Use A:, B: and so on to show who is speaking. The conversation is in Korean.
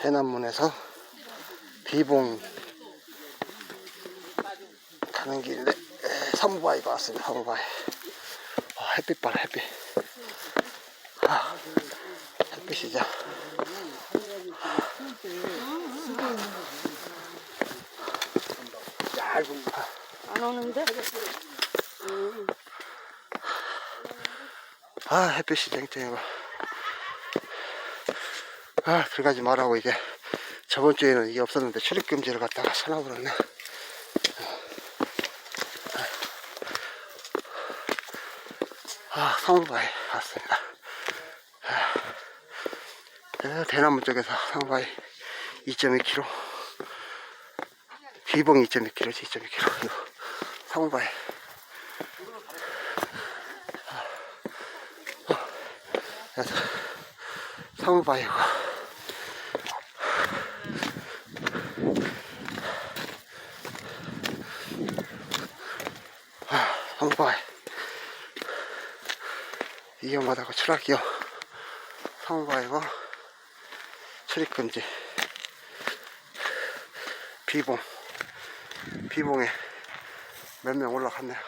A: 대남문에서 비봉 가는 길에 사무바위가 왔습니다. 사무바위. 아, 햇빛 봐라 햇빛. 아, 햇빛이죠.
B: 안 오는데?
A: 아 햇빛이 쨍쨍하고 아 들어가지 말라고 이게. 저번 주에는 이게 없었는데 출입금지를 갖다가 쳐놔버렸네. 아 상바에 왔습니다. 아, 대나무 쪽에서 상바에 2.2km 비봉 2.2km지 2.2km 상바에 사무바이고 아, 사무바이 위험하다고 출할게요. 사무바이고 출입금지. 비봉. 비봉에 몇 명 올라갔네요